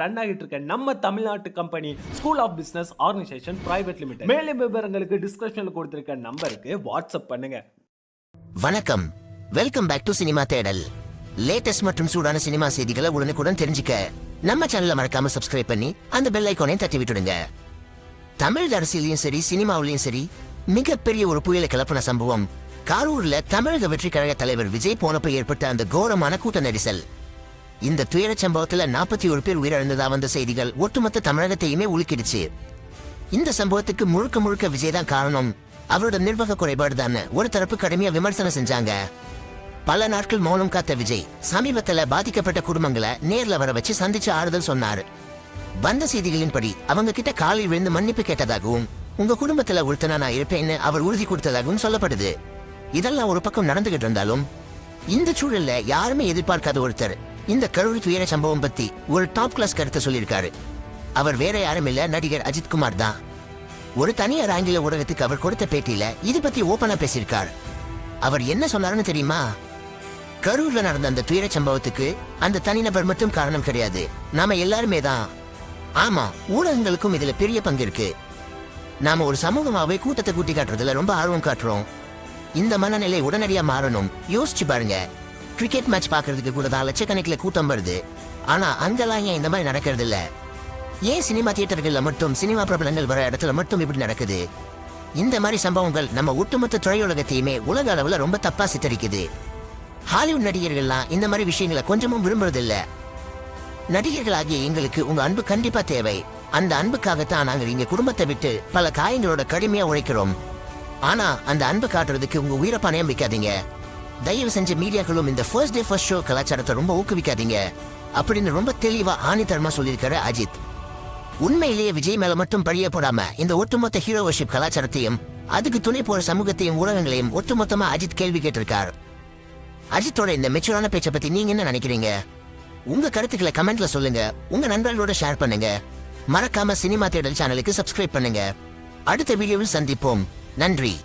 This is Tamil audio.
ரன் ஆகிட்டு இருக்க நம்ம தமிழ்நாட்டு company school of business organisation private limited மேலும் விவரங்களுக்கு டிஸ்கிரிப்ஷனில் கொடுத்திருக்க நம்பருக்கு வாட்ஸ்அப் பண்ணுங்க. வணக்கம். வெல்கம் பேக் டு சினிமா தேடல். லேட்டஸ்ட் மற்றும் சூடான சினிமா செய்திகளை உடனுக்குடன் தெரிஞ்சுக்க நம்ம சேனலை மறக்காம சப்ஸ்கிரைப் பண்ணி அந்த பெல் ஐக்கானையும் தட்டி விட்டுடுங்க. தமிழ் அரசியலையும் சரி சினிமாவிலையும் சரி மிகப்பெரிய ஒரு புயலை கிளப்பின சம்பவம். காரூர்ல தமிழக வெற்றி கழக தலைவர் விஜய் போனப்ப ஏற்பட்ட அந்த கோரமான கூட்ட நெரிசல். இந்த துயரச் சம்பவத்துல நாற்பத்தி ஒரு பேர் உயிரிழந்ததா வந்த செய்திகள் ஒட்டுமொத்த தமிழகத்தையுமே உலுக்கிடுச்சு. இந்த சம்பவத்துக்கு முழுக்க முழுக்க விஜய் தான் காரணம். அவரோட நிர்வாக குறைபாடு தானே. ஒரு தரப்பு கடுமையா விமர்சனம் செஞ்சாங்க. பல நாட்கள் மௌனம் காத்த விஜய் சமீபத்துல பாதிக்கப்பட்ட குடும்பங்களை நேர்ல வர வச்சு சந்திச்சு ஆறுதல் சொன்னாரு. வந்த செய்திகளின்படி அவங்க கிட்ட காலில் விழுந்து மன்னிப்பு கேட்டதாகவும் உங்க குடும்பத்துல ஒருத்தனா நான் இருப்பேன்னு அவர் உறுதி கொடுத்ததாகவும் சொல்லப்படுது. இதெல்லாம் ஒரு பக்கம் நடந்துகிட்டு இருந்தாலும் இந்த சூழல்ல யாருமே எதிர்பார்க்காத ஒருத்தர். இந்த கரூர் துயர சம்பவம் பத்தி ஒரு டாப் கிளாஸ் கருத்தை சொல்லியிருக்காரு. அவர் வேற யாரும் இல்ல நடிகர் அஜித் குமார் தான். ஒரு தனியார் ஆங்கில ஊடகத்துக்கு அவர் கொடுத்த பேட்டியில இது பத்தி ஓபனா பேசியிருக்கார். அவர் என்ன சொன்னாருன்னு தெரியுமா? கரூர்ல நடந்த அந்த துயர சம்பவத்துக்கு அந்த தனிநபர் மட்டும் காரணம் கிடையாது. நாம எல்லாருமே தான். ஆமா ஊடகங்களுக்கும் இதுல பெரிய பங்கு இருக்கு. நாம ஒரு சமூகமாவே கூட்டத்தை கூட்டி காட்டுறதுல ரொம்ப ஆர்வம் காட்டுறோம். இந்த மனநிலை உடனடியா மாறணும். யோசிச்சு பாருங்க. கிரிக்கெட் மேட்ச் பார்க்கறதுக்கு கூட தான் லட்சக்கணக்கில் கூட்டம் வருது. ஆனால் அங்கெல்லாம் ஏன் இந்த மாதிரி நடக்கிறதில்ல? ஏன் சினிமா தியேட்டர்களில் மட்டும் சினிமா பிரபலங்கள் வர இடத்துல மட்டும் இப்படி நடக்குது? இந்த மாதிரி சம்பவங்கள் நம்ம ஒட்டுமொத்த திரையுலகத்தையுமே உலக அளவில் ரொம்ப தப்பாக சித்தரிக்குது. ஹாலிவுட் நடிகர்கள்லாம் இந்த மாதிரி விஷயங்களை கொஞ்சமும் விரும்புறதில்ல. நடிகர்களாகிய எங்களுக்கு உங்கள் அன்பு கண்டிப்பாக தேவை. அந்த அன்புக்காகத்தான் நாங்கள் எங்கள் குடும்பத்தை விட்டு பல காயங்களோட கடுமையாக உழைக்கிறோம். ஆனால் அந்த அன்பு காட்டுறதுக்கு உங்கள் உயிரை பணையம் வைக்காதீங்க. தயவு செஞ்ச மீடியாக்களும் இந்த ஃபர்ஸ்ட் டே ஃபர்ஸ்ட் ஷோ கலாச்சாரத்தை ரொம்ப ஊக்குவிக்காதீங்க. அப்படின்னு ரொம்ப தெளிவா ஆணித்தரமா சொல்லியிருக்காரு அஜித். உண்மையிலேயே விஜய் மேல மட்டும் பழிய போடாம இந்த ஒட்டுமொத்த ஹீரோவர்ஷிப் கலாச்சாரத்தையும் அதுக்கு துணை போற சமூகத்தையும் ஊடகங்களையும் ஒட்டுமொத்தமா அஜித் கேள்வி கேட்டிருக்கார். அஜித்தோட இந்த மெச்சூரான பேச்சை பத்தி நீங்க என்ன நினைக்கிறீங்க? உங்க கருத்துக்களை கமெண்ட்ல சொல்லுங்க. உங்க நண்பர்களோட ஷேர் பண்ணுங்க. மறக்காம சினிமா தேடல் சேனலுக்கு சப்ஸ்கிரைப் பண்ணுங்க. அடுத்த வீடியோவில் சந்திப்போம். நன்றி.